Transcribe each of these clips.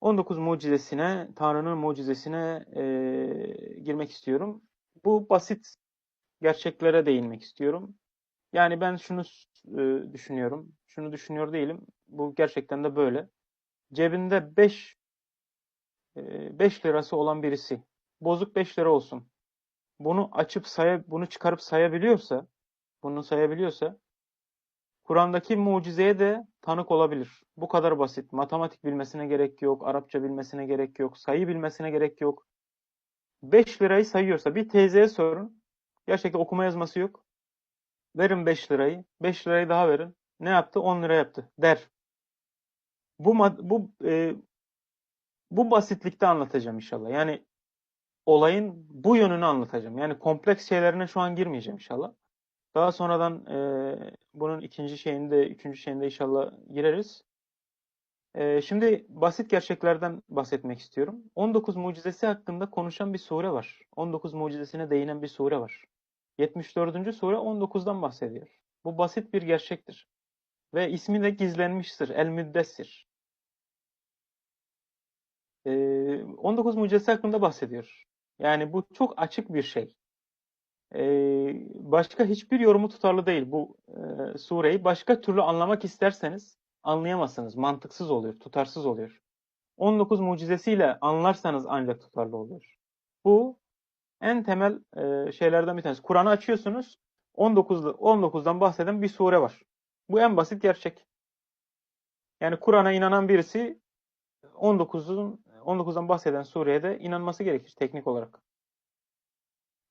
19 mucizesine, Tanrı'nın mucizesine eee, girmek istiyorum. Bu basit gerçeklere değinmek istiyorum. Yani ben şunu e, düşünüyorum, şunu düşünüyor değilim. Bu gerçekten de böyle. Cebinde 5 5 lirası olan birisi, bozuk 5 lira olsun. Bunu açıp saya, bunu çıkarıp sayabiliyorsa, bunu sayabiliyorsa Kur'an'daki mucizeye de tanık olabilir. Bu kadar basit. Matematik bilmesine gerek yok, Arapça bilmesine gerek yok, sayı bilmesine gerek yok. 5 lirayı sayıyorsa bir teyzeye sorun. Gerçekten okuma yazması yok. Verin 5 lirayı. 5 lirayı daha verin. Ne yaptı? 10 lira yaptı der. Bu bu e, bu basitlikte anlatacağım inşallah. Yani olayın bu yönünü anlatacağım. Yani kompleks şeylerine şu an girmeyeceğim inşallah. Daha sonradan e, bunun ikinci şeyinde, üçüncü şeyinde inşallah gireriz. E, şimdi basit gerçeklerden bahsetmek istiyorum. 19 mucizesi hakkında konuşan bir sure var. 19 mucizesine değinen bir sure var. 74. sure 19'dan bahsediyor. Bu basit bir gerçektir. Ve ismi de gizlenmiştir. El Müddessir. Ee, 19 mucizesi hakkında bahsediyor. Yani bu çok açık bir şey. Ee, başka hiçbir yorumu tutarlı değil bu e, sureyi. Başka türlü anlamak isterseniz anlayamazsınız. Mantıksız oluyor, tutarsız oluyor. 19 mucizesiyle anlarsanız ancak tutarlı oluyor. Bu en temel e, şeylerden bir tanesi. Kur'an'ı açıyorsunuz. 19 19'dan bahseden bir sure var. Bu en basit gerçek. Yani Kur'an'a inanan birisi 19'un 19'dan bahseden sureye de inanması gerekir teknik olarak.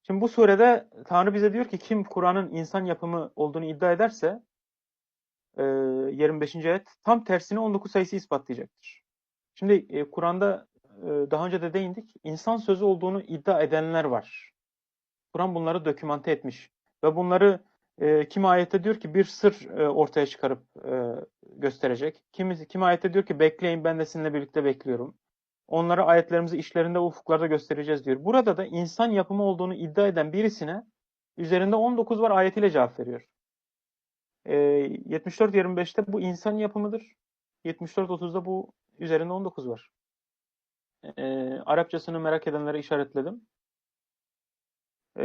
Şimdi bu surede Tanrı bize diyor ki kim Kur'an'ın insan yapımı olduğunu iddia ederse 25. ayet tam tersini 19 sayısı ispatlayacaktır. Şimdi Kur'an'da daha önce de değindik. İnsan sözü olduğunu iddia edenler var. Kur'an bunları dokümante etmiş. Ve bunları e, kimi ayette diyor ki bir sır e, ortaya çıkarıp e, gösterecek. Kimi, kimi ayette diyor ki bekleyin ben de sizinle birlikte bekliyorum. Onlara ayetlerimizi işlerinde ufuklarda göstereceğiz diyor. Burada da insan yapımı olduğunu iddia eden birisine üzerinde 19 var ayetiyle cevap veriyor. E, 74-25'te bu insan yapımıdır. 74-30'da bu üzerinde 19 var. E, Arapçasını merak edenlere işaretledim. E,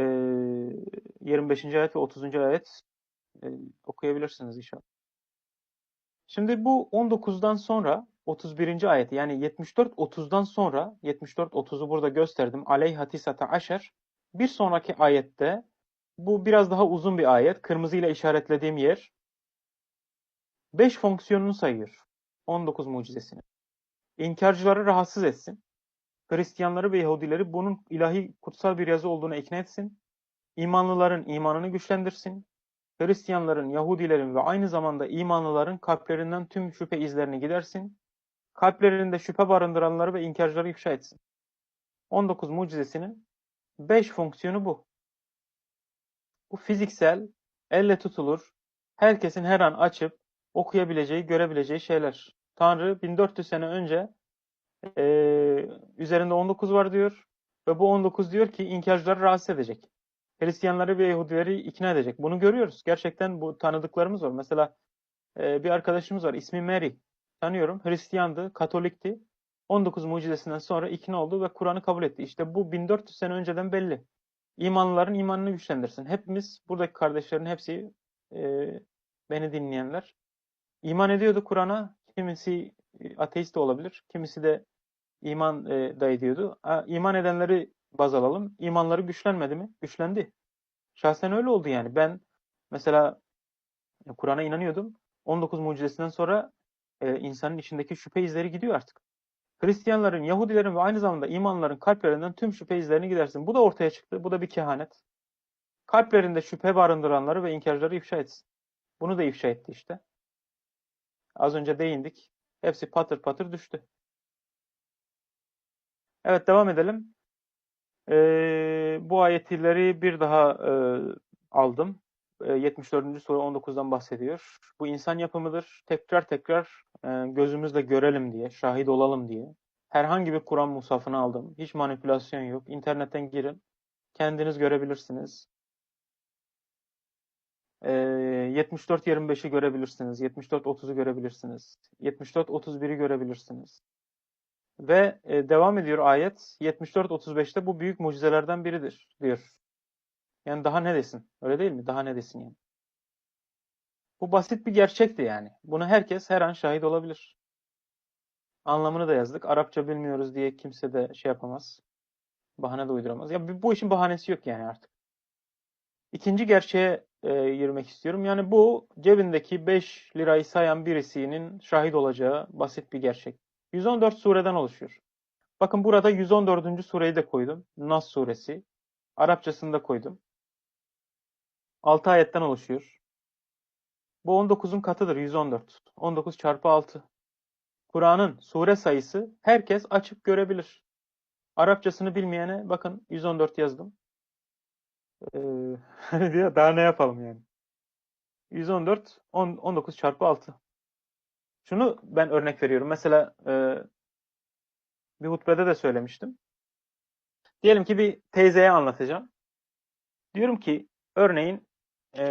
25. ayet ve 30. ayet e, okuyabilirsiniz inşallah. Şimdi bu 19'dan sonra 31. ayet yani 74-30'dan sonra 74-30'u burada gösterdim. Aleyhatisata aşer. Bir sonraki ayette bu biraz daha uzun bir ayet. Kırmızıyla işaretlediğim yer 5 fonksiyonunu sayıyor. 19 mucizesini. İnkarcıları rahatsız etsin. Hristiyanları ve Yahudileri bunun ilahi kutsal bir yazı olduğunu ikna etsin. İmanlıların imanını güçlendirsin. Hristiyanların, Yahudilerin ve aynı zamanda imanlıların kalplerinden tüm şüphe izlerini gidersin. Kalplerinde şüphe barındıranları ve inkarcıları ifşa etsin. 19 mucizesinin 5 fonksiyonu bu. Bu fiziksel, elle tutulur, herkesin her an açıp okuyabileceği, görebileceği şeyler. Tanrı 1400 sene önce e, üzerinde 19 var diyor ve bu 19 diyor ki inkarcıları rahatsız edecek. Hristiyanları ve Yahudileri ikna edecek. Bunu görüyoruz. Gerçekten bu tanıdıklarımız var. Mesela e, bir arkadaşımız var. İsmi Mary. Tanıyorum. Hristiyandı, Katolikti. 19 mucizesinden sonra ikna oldu ve Kur'an'ı kabul etti. İşte bu 1400 sene önceden belli. İmanlıların imanını güçlendirsin. Hepimiz, buradaki kardeşlerin hepsi e, beni dinleyenler. iman ediyordu Kur'an'a. Kimisi e, ateist de olabilir. Kimisi de iman e, da ediyordu. İman edenleri baz alalım. İmanları güçlenmedi mi? Güçlendi. Şahsen öyle oldu yani. Ben mesela Kur'an'a inanıyordum. 19 mucizesinden sonra e, insanın içindeki şüphe izleri gidiyor artık. Hristiyanların, Yahudilerin ve aynı zamanda imanların kalplerinden tüm şüphe izlerini gidersin. Bu da ortaya çıktı. Bu da bir kehanet. Kalplerinde şüphe barındıranları ve inkarcıları ifşa etsin. Bunu da ifşa etti işte. Az önce değindik. Hepsi patır patır düştü. Evet devam edelim. Ee, bu ayetleri bir daha e, aldım. E, 74. soru 19'dan bahsediyor. Bu insan yapımıdır. Tekrar tekrar e, gözümüzle görelim diye, şahit olalım diye. Herhangi bir Kur'an musafını aldım. Hiç manipülasyon yok. İnternetten girin. Kendiniz görebilirsiniz. E, 74-25'i görebilirsiniz. 74-30'u görebilirsiniz. 74-31'i görebilirsiniz. Ve e, devam ediyor ayet 74-35'te bu büyük mucizelerden biridir diyor. Yani daha ne desin? Öyle değil mi? Daha ne desin yani? Bu basit bir gerçekti yani. Bunu herkes her an şahit olabilir. Anlamını da yazdık. Arapça bilmiyoruz diye kimse de şey yapamaz. Bahane de uyduramaz. Ya bu işin bahanesi yok yani artık. İkinci gerçeğe e, girmek istiyorum. Yani bu cebindeki 5 lirayı sayan birisinin şahit olacağı basit bir gerçek. 114 sureden oluşuyor. Bakın burada 114. sureyi de koydum. Nas suresi. Arapçasını da koydum. 6 ayetten oluşuyor. Bu 19'un katıdır 114. 19 çarpı 6. Kur'an'ın sure sayısı herkes açıp görebilir. Arapçasını bilmeyene bakın 114 yazdım. Ee, daha ne yapalım yani. 114 10, 19 çarpı 6. Şunu ben örnek veriyorum. Mesela e, bir hutbede de söylemiştim. Diyelim ki bir teyzeye anlatacağım. Diyorum ki örneğin e,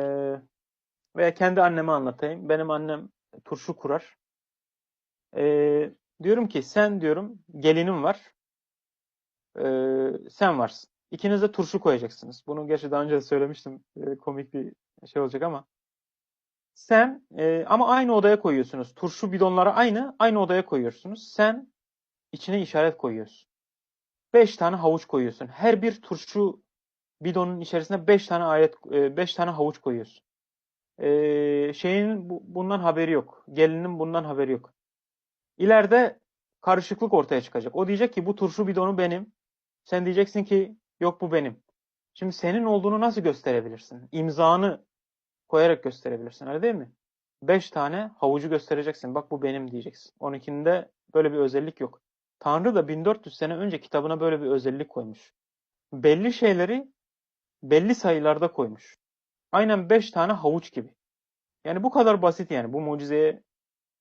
veya kendi anneme anlatayım. Benim annem turşu kurar. E, diyorum ki sen diyorum gelinim var. E, sen varsın. İkiniz de turşu koyacaksınız. Bunu gerçi daha önce de söylemiştim. E, komik bir şey olacak ama. Sen e, ama aynı odaya koyuyorsunuz. Turşu bidonları aynı. Aynı odaya koyuyorsunuz. Sen içine işaret koyuyorsun. Beş tane havuç koyuyorsun. Her bir turşu bidonun içerisine beş tane ayet, e, beş tane havuç koyuyorsun. E, şeyin bu, bundan haberi yok. Gelinin bundan haberi yok. İleride karışıklık ortaya çıkacak. O diyecek ki bu turşu bidonu benim. Sen diyeceksin ki yok bu benim. Şimdi senin olduğunu nasıl gösterebilirsin? İmzanı koyarak gösterebilirsin. Öyle değil mi? Beş tane havucu göstereceksin. Bak bu benim diyeceksin. 12'inde böyle bir özellik yok. Tanrı da 1400 sene önce kitabına böyle bir özellik koymuş. Belli şeyleri belli sayılarda koymuş. Aynen 5 tane havuç gibi. Yani bu kadar basit yani. Bu mucizeye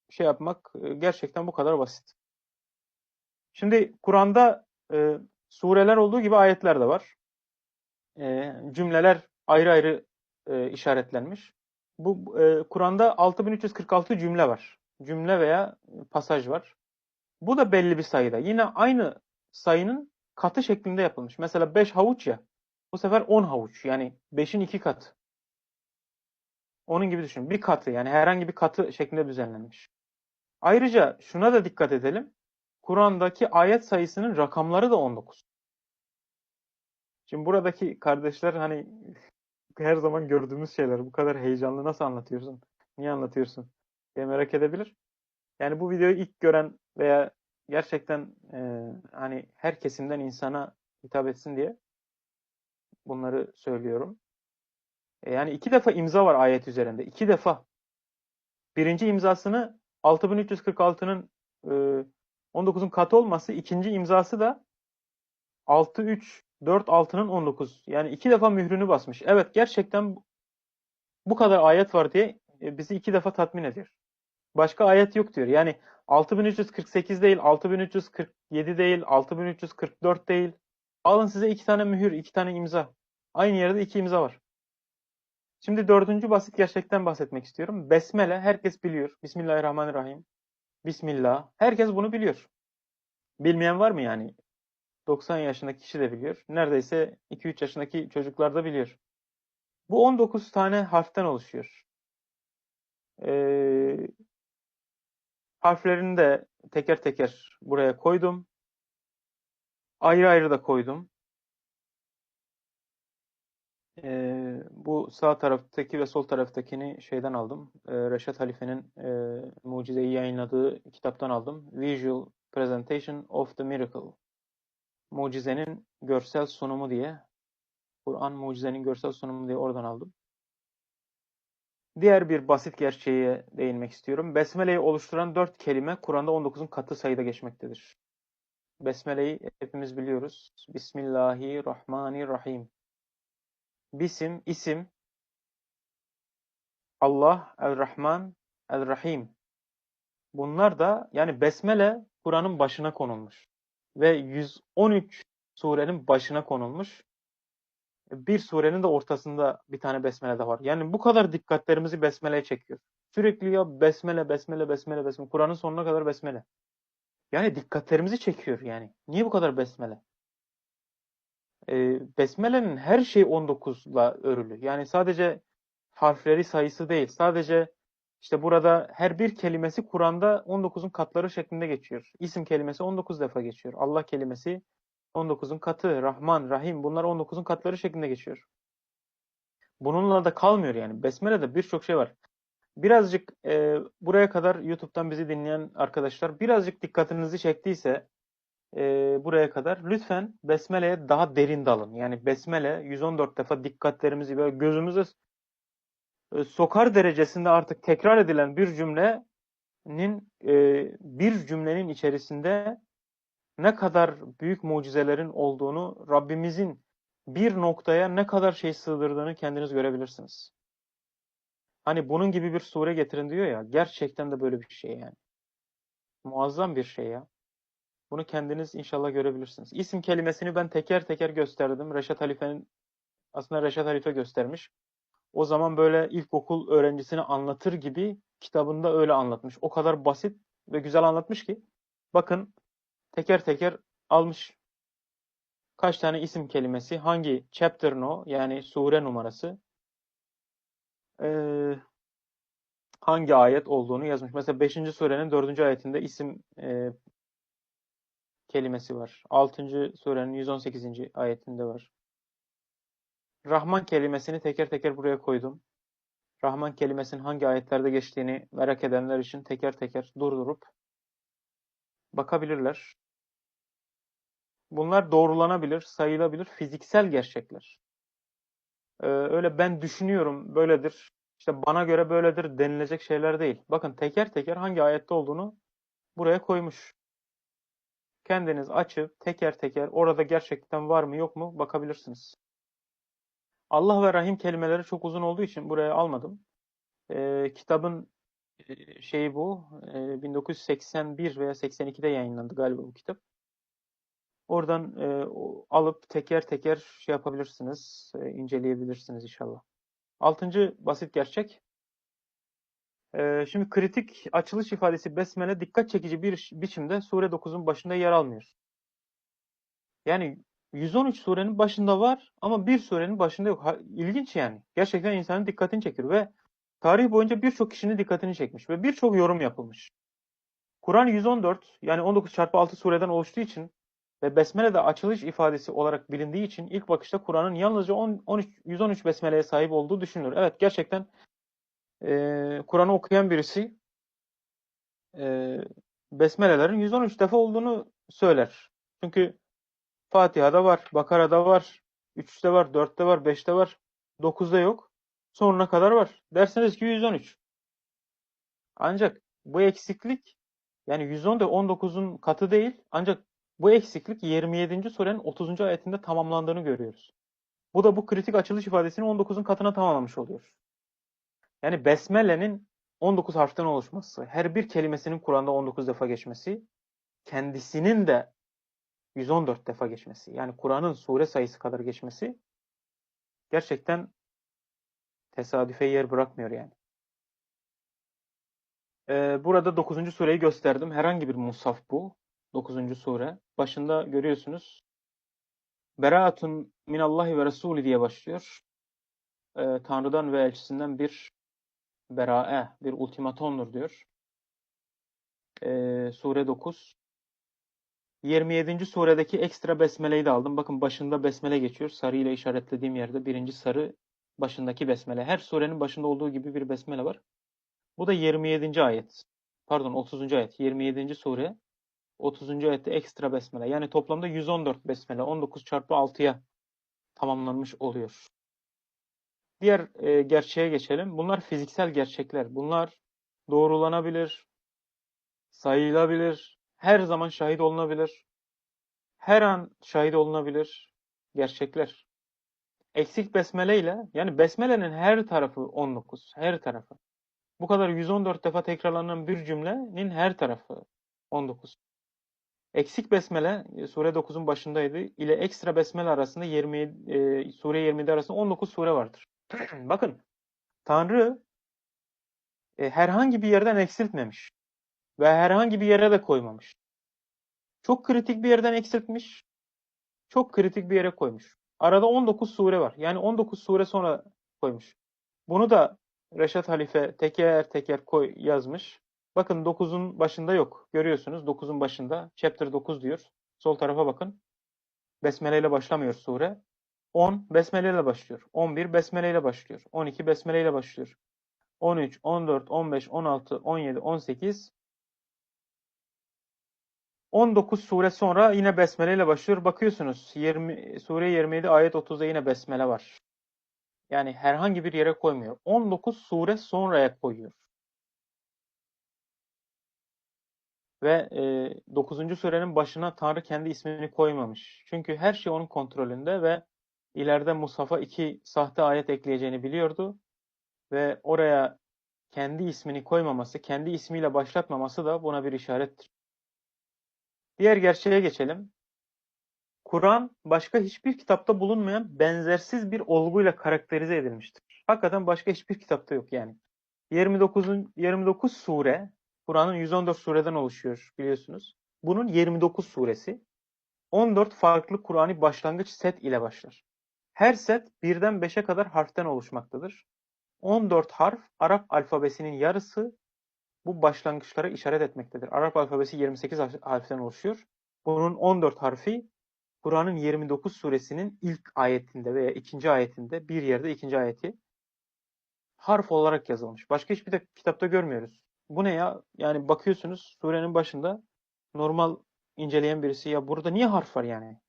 şey yapmak e, gerçekten bu kadar basit. Şimdi Kur'an'da e, sureler olduğu gibi ayetler de var. E, cümleler ayrı ayrı e, işaretlenmiş. Bu e, Kur'an'da 6346 cümle var. Cümle veya pasaj var. Bu da belli bir sayıda. Yine aynı sayının katı şeklinde yapılmış. Mesela 5 havuç ya. Bu sefer 10 havuç. Yani 5'in 2 katı. Onun gibi düşün. Bir katı yani herhangi bir katı şeklinde düzenlenmiş. Ayrıca şuna da dikkat edelim. Kur'an'daki ayet sayısının rakamları da 19. Şimdi buradaki kardeşler hani her zaman gördüğümüz şeyler. Bu kadar heyecanlı nasıl anlatıyorsun? Niye anlatıyorsun? diye merak edebilir. Yani bu videoyu ilk gören veya gerçekten e, hani her kesimden insana hitap etsin diye bunları söylüyorum. E, yani iki defa imza var ayet üzerinde. İki defa. Birinci imzasını 6346'nın e, 19'un katı olması, ikinci imzası da 63 4 6'nın 19. Yani iki defa mührünü basmış. Evet gerçekten bu kadar ayet var diye e, bizi iki defa tatmin ediyor. Başka ayet yok diyor. Yani 6348 değil, 6347 değil, 6344 değil. Alın size iki tane mühür, iki tane imza. Aynı yerde iki imza var. Şimdi dördüncü basit gerçekten bahsetmek istiyorum. Besmele herkes biliyor. Bismillahirrahmanirrahim. Bismillah. Herkes bunu biliyor. Bilmeyen var mı yani? 90 yaşındaki kişi de biliyor. Neredeyse 2-3 yaşındaki çocuklar da biliyor. Bu 19 tane harften oluşuyor. Ee, harflerini de teker teker buraya koydum. Ayrı ayrı da koydum. Ee, bu sağ taraftaki ve sol taraftakini şeyden aldım. Ee, Reşat Halife'nin e, Mucize'yi yayınladığı kitaptan aldım. Visual Presentation of the Miracle. Mucizenin görsel sunumu diye. Kur'an mucizenin görsel sunumu diye oradan aldım. Diğer bir basit gerçeğe değinmek istiyorum. Besmele'yi oluşturan dört kelime Kur'an'da 19'un katı sayıda geçmektedir. Besmele'yi hepimiz biliyoruz. Bismillahirrahmanirrahim. Bisim, isim, Allah, El-Rahman, El-Rahim. Bunlar da yani Besmele Kur'an'ın başına konulmuş. Ve 113 surenin başına konulmuş. Bir surenin de ortasında bir tane besmele de var. Yani bu kadar dikkatlerimizi besmeleye çekiyor. Sürekli ya besmele, besmele, besmele, besmele. Kur'an'ın sonuna kadar besmele. Yani dikkatlerimizi çekiyor yani. Niye bu kadar besmele? Ee, besmelenin her şey 19'la örülü. Yani sadece harfleri sayısı değil. Sadece işte burada her bir kelimesi Kur'an'da 19'un katları şeklinde geçiyor. İsim kelimesi 19 defa geçiyor. Allah kelimesi 19'un katı. Rahman, Rahim bunlar 19'un katları şeklinde geçiyor. Bununla da kalmıyor yani. Besmele'de birçok şey var. Birazcık e, buraya kadar YouTube'dan bizi dinleyen arkadaşlar birazcık dikkatinizi çektiyse e, buraya kadar lütfen Besmele'ye daha derin dalın. Yani Besmele 114 defa dikkatlerimizi böyle gözümüze e, sokar derecesinde artık tekrar edilen bir cümlenin e, bir cümlenin içerisinde ne kadar büyük mucizelerin olduğunu Rabbimizin bir noktaya ne kadar şey sığdırdığını kendiniz görebilirsiniz. Hani bunun gibi bir sure getirin diyor ya. Gerçekten de böyle bir şey yani. Muazzam bir şey ya. Bunu kendiniz inşallah görebilirsiniz. İsim kelimesini ben teker teker gösterdim. Reşat Halife'nin aslında Reşat Halife göstermiş. O zaman böyle ilkokul öğrencisine anlatır gibi kitabında öyle anlatmış. O kadar basit ve güzel anlatmış ki. Bakın teker teker almış kaç tane isim kelimesi, hangi chapter no yani sure numarası, ee, hangi ayet olduğunu yazmış. Mesela 5. surenin 4. ayetinde isim e, kelimesi var. 6. surenin 118. ayetinde var. Rahman kelimesini teker teker buraya koydum. Rahman kelimesinin hangi ayetlerde geçtiğini merak edenler için teker teker durdurup bakabilirler. Bunlar doğrulanabilir, sayılabilir fiziksel gerçekler. Ee, öyle ben düşünüyorum böyledir, işte bana göre böyledir denilecek şeyler değil. Bakın teker teker hangi ayette olduğunu buraya koymuş. Kendiniz açıp teker teker orada gerçekten var mı yok mu bakabilirsiniz. Allah ve Rahim kelimeleri çok uzun olduğu için buraya almadım. Ee, kitabın e, şeyi bu. E, 1981 veya 82'de yayınlandı galiba bu kitap. Oradan e, alıp teker teker şey yapabilirsiniz, e, inceleyebilirsiniz inşallah. Altıncı basit gerçek. E, şimdi kritik açılış ifadesi besmele dikkat çekici bir biçimde sure 9'un başında yer almıyor. Yani 113 surenin başında var ama bir surenin başında yok. Ha, ilginç yani. Gerçekten insanın dikkatini çekiyor ve tarih boyunca birçok kişinin dikkatini çekmiş ve birçok yorum yapılmış. Kur'an 114 yani 19 çarpı 6 sureden oluştuğu için ve besmele de açılış ifadesi olarak bilindiği için ilk bakışta Kur'an'ın yalnızca 10, 13, 113 besmeleye sahip olduğu düşünülür. Evet gerçekten e, Kur'an'ı okuyan birisi e, besmelelerin 113 defa olduğunu söyler. Çünkü Fatiha'da var, Bakara'da var, 3'te var, 4'te var, 5'te var, 9'da yok. Sonuna kadar var. Derseniz ki 113. Ancak bu eksiklik yani 110 da 19'un katı değil ancak bu eksiklik 27. surenin 30. ayetinde tamamlandığını görüyoruz. Bu da bu kritik açılış ifadesini 19'un katına tamamlamış oluyor. Yani Besmele'nin 19 harften oluşması, her bir kelimesinin Kur'an'da 19 defa geçmesi, kendisinin de 114 defa geçmesi, yani Kur'an'ın sure sayısı kadar geçmesi gerçekten tesadüfe yer bırakmıyor yani. Ee, burada 9. sureyi gösterdim. Herhangi bir mushaf bu. 9. sure. Başında görüyorsunuz. Beraatun minallahi ve Resulü diye başlıyor. Ee, Tanrı'dan ve elçisinden bir berae, bir ultimatomdur diyor. Ee, sure 9. 27. suredeki ekstra besmeleyi de aldım. Bakın başında besmele geçiyor. Sarı ile işaretlediğim yerde birinci sarı başındaki besmele. Her surenin başında olduğu gibi bir besmele var. Bu da 27. ayet. Pardon 30. ayet. 27. sure 30. ayette ekstra besmele. Yani toplamda 114 besmele. 19 çarpı 6'ya tamamlanmış oluyor. Diğer e, gerçeğe geçelim. Bunlar fiziksel gerçekler. Bunlar doğrulanabilir, sayılabilir, her zaman şahit olunabilir, her an şahit olunabilir gerçekler. Eksik besmele ile yani besmelenin her tarafı 19, her tarafı. Bu kadar 114 defa tekrarlanan bir cümlenin her tarafı 19. Eksik besmele e, sure 9'un başındaydı ile ekstra besmele arasında 20 e, sure 20'de arasında 19 sure vardır. Bakın Tanrı e, herhangi bir yerden eksiltmemiş ve herhangi bir yere de koymamış. Çok kritik bir yerden eksiltmiş. Çok kritik bir yere koymuş. Arada 19 sure var. Yani 19 sure sonra koymuş. Bunu da Reşat Halife teker teker koy yazmış. Bakın 9'un başında yok. Görüyorsunuz 9'un başında. Chapter 9 diyor. Sol tarafa bakın. Besmele ile başlamıyor sure. 10 Besmele ile başlıyor. 11 Besmele ile başlıyor. 12 Besmele ile başlıyor. 13, 14, 15, 16, 17, 18 19 sure sonra yine Besmele ile başlıyor. Bakıyorsunuz 20, sure 27 ayet 30'da yine Besmele var. Yani herhangi bir yere koymuyor. 19 sure sonraya koyuyor. Ve e, 9. surenin başına Tanrı kendi ismini koymamış. Çünkü her şey onun kontrolünde ve ileride Musaf'a iki sahte ayet ekleyeceğini biliyordu. Ve oraya kendi ismini koymaması, kendi ismiyle başlatmaması da buna bir işarettir. Diğer gerçeğe geçelim. Kur'an başka hiçbir kitapta bulunmayan benzersiz bir olguyla karakterize edilmiştir. Hakikaten başka hiçbir kitapta yok yani. 29'un 29 sure Kur'an'ın 114 sureden oluşuyor biliyorsunuz. Bunun 29 suresi 14 farklı Kur'an'ı başlangıç set ile başlar. Her set birden 5'e kadar harften oluşmaktadır. 14 harf Arap alfabesinin yarısı bu başlangıçlara işaret etmektedir. Arap alfabesi 28 harften oluşuyor. Bunun 14 harfi Kur'an'ın 29 suresinin ilk ayetinde veya ikinci ayetinde bir yerde ikinci ayeti harf olarak yazılmış. Başka hiçbir de kitapta görmüyoruz. Bu ne ya? Yani bakıyorsunuz surenin başında normal inceleyen birisi ya burada niye harf var yani?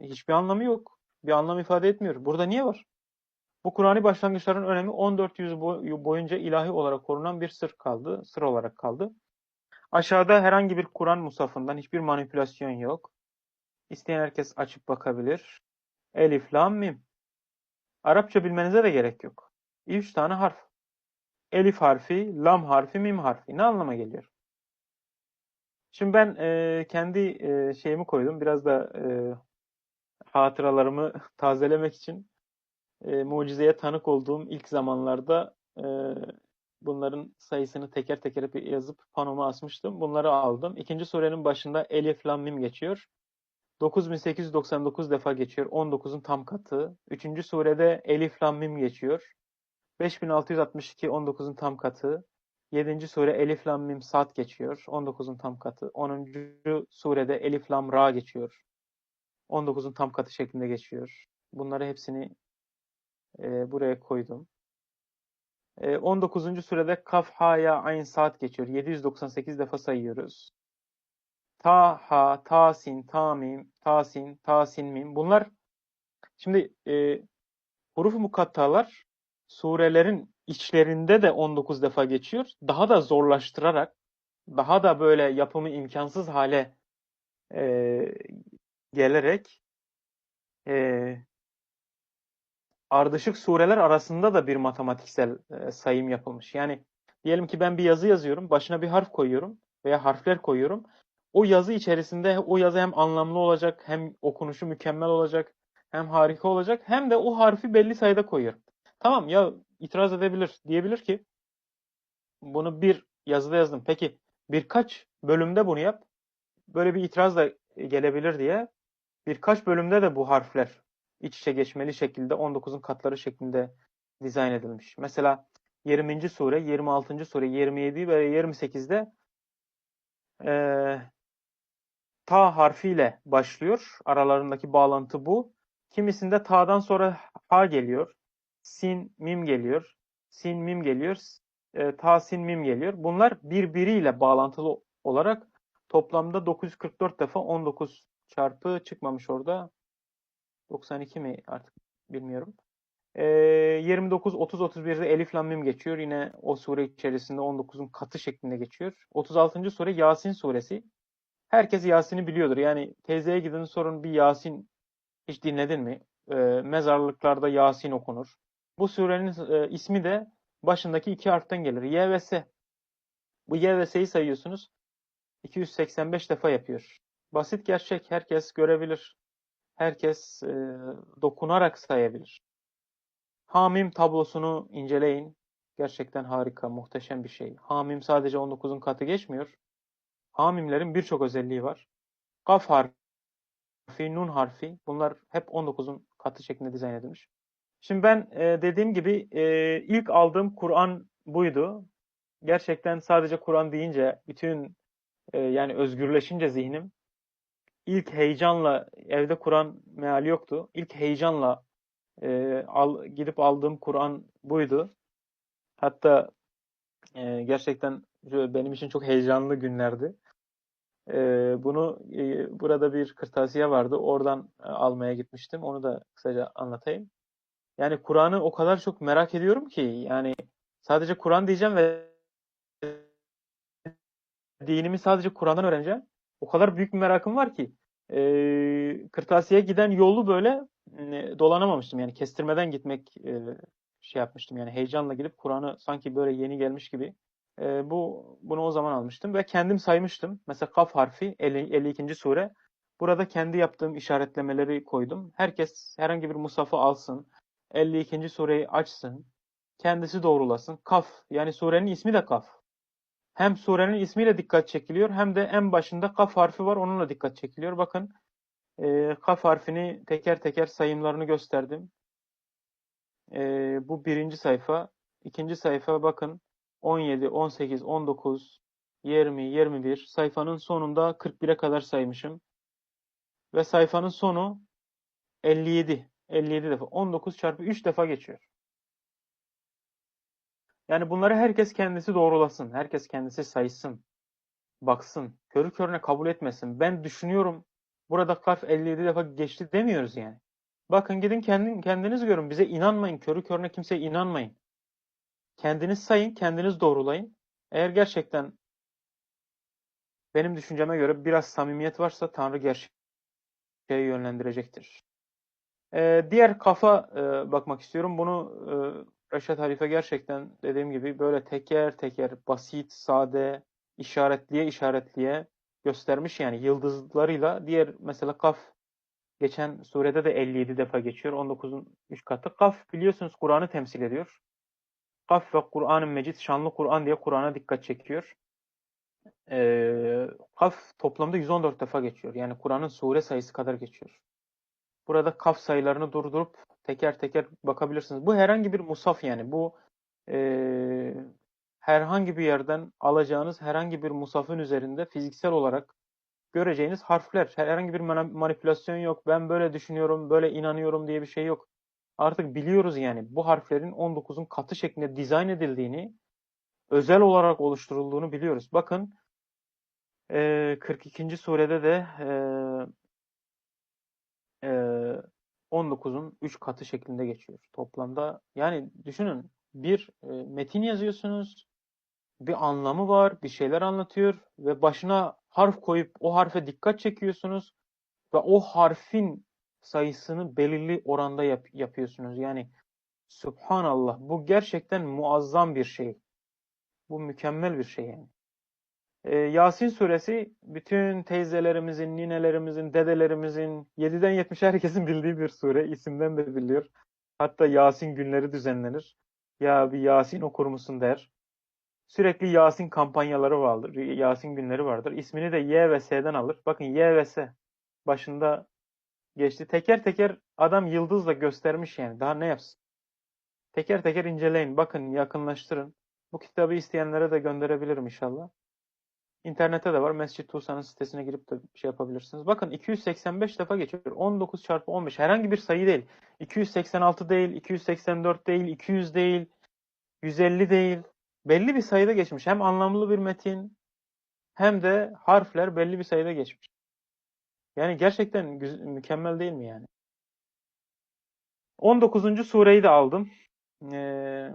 Hiçbir anlamı yok. Bir anlam ifade etmiyor. Burada niye var? Bu Kur'an'ı başlangıçların önemi 14 yüz boyunca ilahi olarak korunan bir sır kaldı, sır olarak kaldı. Aşağıda herhangi bir Kur'an musafından hiçbir manipülasyon yok. İsteyen herkes açıp bakabilir. Elif, lam, mim. Arapça bilmenize de gerek yok. Üç tane harf. Elif harfi, lam harfi, mim harfi. Ne anlama geliyor? Şimdi ben e, kendi e, şeyimi koydum. Biraz da e, hatıralarımı tazelemek için e, mucizeye tanık olduğum ilk zamanlarda e, bunların sayısını teker teker yazıp panoma asmıştım. Bunları aldım. İkinci surenin başında Elif Lam Mim geçiyor. 9899 defa geçiyor. 19'un tam katı. Üçüncü surede Elif Lam Mim geçiyor. 5662 19'un tam katı. 7. sure Elif Lam Mim Sad geçiyor. 19'un tam katı. 10. surede Elif Lam Ra geçiyor. 19'un tam katı şeklinde geçiyor. Bunları hepsini e, buraya koydum. E, 19. sürede Kaf, Ha, Ya, Ayn, Saat geçiyor. 798 defa sayıyoruz. Ta, Ha, Ta, Sin, Ta, Mim, Ta, Sin, Ta, Sin, Mim. Bunlar şimdi e, huruf-u mukattalar surelerin içlerinde de 19 defa geçiyor. Daha da zorlaştırarak, daha da böyle yapımı imkansız hale e, gelerek e, ardışık sureler arasında da bir matematiksel e, sayım yapılmış. Yani diyelim ki ben bir yazı yazıyorum, başına bir harf koyuyorum veya harfler koyuyorum. O yazı içerisinde o yazı hem anlamlı olacak, hem okunuşu mükemmel olacak, hem harika olacak, hem de o harfi belli sayıda koyuyorum. Tamam ya itiraz edebilir, diyebilir ki bunu bir yazıda yazdım. Peki birkaç bölümde bunu yap. Böyle bir itiraz da gelebilir diye birkaç bölümde de bu harfler iç içe geçmeli şekilde 19'un katları şeklinde dizayn edilmiş. Mesela 20. sure, 26. sure, 27 ve 28'de e, ta harfiyle başlıyor. Aralarındaki bağlantı bu. Kimisinde ta'dan sonra ha geliyor. Sin, mim geliyor. Sin, mim geliyor. E, ta, sin, mim geliyor. Bunlar birbiriyle bağlantılı olarak toplamda 944 defa 19 çarpı çıkmamış orada. 92 mi artık bilmiyorum. E, 29, 30, 31'de Elif Lam Mim geçiyor. Yine o sure içerisinde 19'un katı şeklinde geçiyor. 36. sure Yasin suresi. Herkes Yasin'i biliyordur. Yani teyzeye gidin sorun bir Yasin hiç dinledin mi? E, mezarlıklarda Yasin okunur. Bu surenin e, ismi de başındaki iki harften gelir. Y ve S. Bu Y ve S'yi sayıyorsunuz. 285 defa yapıyor. Basit gerçek. Herkes görebilir herkes e, dokunarak sayabilir. Hamim tablosunu inceleyin. Gerçekten harika, muhteşem bir şey. Hamim sadece 19'un katı geçmiyor. Hamimlerin birçok özelliği var. kaf harfi, nun harfi bunlar hep 19'un katı şeklinde dizayn edilmiş. Şimdi ben e, dediğim gibi e, ilk aldığım Kur'an buydu. Gerçekten sadece Kur'an deyince bütün e, yani özgürleşince zihnim ilk heyecanla evde Kur'an meali yoktu. İlk heyecanla e, al, gidip aldığım Kur'an buydu. Hatta e, gerçekten benim için çok heyecanlı günlerdi. E, bunu e, burada bir kırtasiye vardı. Oradan e, almaya gitmiştim. Onu da kısaca anlatayım. Yani Kur'an'ı o kadar çok merak ediyorum ki yani sadece Kur'an diyeceğim ve dinimi sadece Kur'an'dan öğreneceğim. O kadar büyük bir merakım var ki e, kırtasiye giden yolu böyle e, dolanamamıştım. Yani kestirmeden gitmek e, şey yapmıştım. Yani heyecanla gidip Kur'an'ı sanki böyle yeni gelmiş gibi e, bu bunu o zaman almıştım ve kendim saymıştım. Mesela Kaf harfi 50, 52. sure. Burada kendi yaptığım işaretlemeleri koydum. Herkes herhangi bir musafı alsın. 52. sureyi açsın. Kendisi doğrulasın. Kaf yani surenin ismi de Kaf. Hem surenin ismiyle dikkat çekiliyor hem de en başında kaf harfi var onunla dikkat çekiliyor. Bakın e, kaf harfini teker teker sayımlarını gösterdim. E, bu birinci sayfa. İkinci sayfa bakın 17, 18, 19, 20, 21 sayfanın sonunda 41'e kadar saymışım. Ve sayfanın sonu 57. 57 defa. 19 çarpı 3 defa geçiyor. Yani bunları herkes kendisi doğrulasın. Herkes kendisi sayısın. Baksın. Körü körüne kabul etmesin. Ben düşünüyorum burada kaf 57 defa geçti demiyoruz yani. Bakın gidin kendin, kendiniz görün. Bize inanmayın. Körü körüne kimseye inanmayın. Kendiniz sayın, kendiniz doğrulayın. Eğer gerçekten benim düşünceme göre biraz samimiyet varsa Tanrı gerçeğe yönlendirecektir. Ee, diğer kafa e, bakmak istiyorum. Bunu e, Reşat Halife gerçekten dediğim gibi böyle teker teker basit, sade, işaretliye işaretliye göstermiş yani yıldızlarıyla. Diğer mesela kaf geçen surede de 57 defa geçiyor. 19'un 3 katı. Kaf biliyorsunuz Kur'an'ı temsil ediyor. Kaf ve Kur'an-ı Mecid, şanlı Kur'an diye Kur'an'a dikkat çekiyor. Ee, kaf toplamda 114 defa geçiyor. Yani Kur'an'ın sure sayısı kadar geçiyor. Burada kaf sayılarını durdurup teker teker bakabilirsiniz. Bu herhangi bir musaf yani. Bu e, herhangi bir yerden alacağınız herhangi bir musafın üzerinde fiziksel olarak göreceğiniz harfler. Herhangi bir manipülasyon yok. Ben böyle düşünüyorum, böyle inanıyorum diye bir şey yok. Artık biliyoruz yani bu harflerin 19'un katı şeklinde dizayn edildiğini, özel olarak oluşturulduğunu biliyoruz. Bakın 42. surede de 19'un 3 katı şeklinde geçiyor toplamda. Yani düşünün bir e, metin yazıyorsunuz, bir anlamı var, bir şeyler anlatıyor ve başına harf koyup o harfe dikkat çekiyorsunuz ve o harfin sayısını belirli oranda yap yapıyorsunuz. Yani Subhanallah bu gerçekten muazzam bir şey. Bu mükemmel bir şey yani. Ee, Yasin suresi bütün teyzelerimizin, ninelerimizin, dedelerimizin 7'den 70'e herkesin bildiği bir sure. İsimden de biliyor. Hatta Yasin günleri düzenlenir. Ya bir Yasin okur musun der. Sürekli Yasin kampanyaları vardır. Yasin günleri vardır. İsmini de Y ve S'den alır. Bakın Y ve S başında geçti. Teker teker adam yıldızla göstermiş yani. Daha ne yapsın? Teker teker inceleyin. Bakın yakınlaştırın. Bu kitabı isteyenlere de gönderebilirim inşallah. İnternette de var. Mescid Tusa'nın sitesine girip de şey yapabilirsiniz. Bakın 285 defa geçiyor. 19 çarpı 15. Herhangi bir sayı değil. 286 değil, 284 değil, 200 değil, 150 değil. Belli bir sayıda geçmiş. Hem anlamlı bir metin hem de harfler belli bir sayıda geçmiş. Yani gerçekten mükemmel değil mi yani? 19. sureyi de aldım. Ee,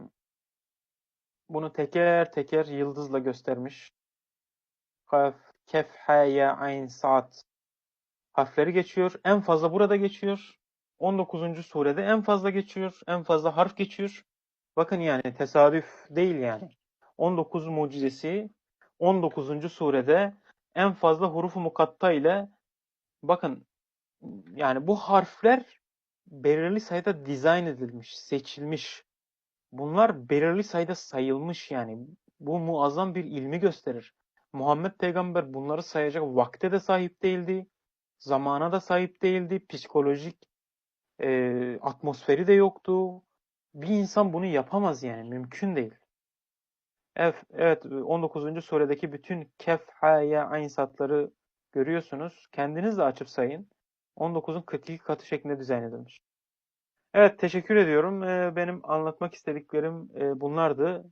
bunu teker teker yıldızla göstermiş. Kaf, kef, he, ya, ayn, saat harfleri geçiyor. En fazla burada geçiyor. 19. surede en fazla geçiyor. En fazla harf geçiyor. Bakın yani tesadüf değil yani. 19 mucizesi 19. surede en fazla hurufu mukatta ile bakın yani bu harfler belirli sayıda dizayn edilmiş, seçilmiş. Bunlar belirli sayıda sayılmış yani. Bu muazzam bir ilmi gösterir. Muhammed peygamber bunları sayacak vakte de sahip değildi. Zamana da sahip değildi. Psikolojik e, atmosferi de yoktu. Bir insan bunu yapamaz yani. Mümkün değil. Evet, evet 19. suredeki bütün kef, ha, ya, ayn satları görüyorsunuz. Kendiniz de açıp sayın. 19'un 42 katı şeklinde dizayn edilmiş. Evet, teşekkür ediyorum. Benim anlatmak istediklerim bunlardı.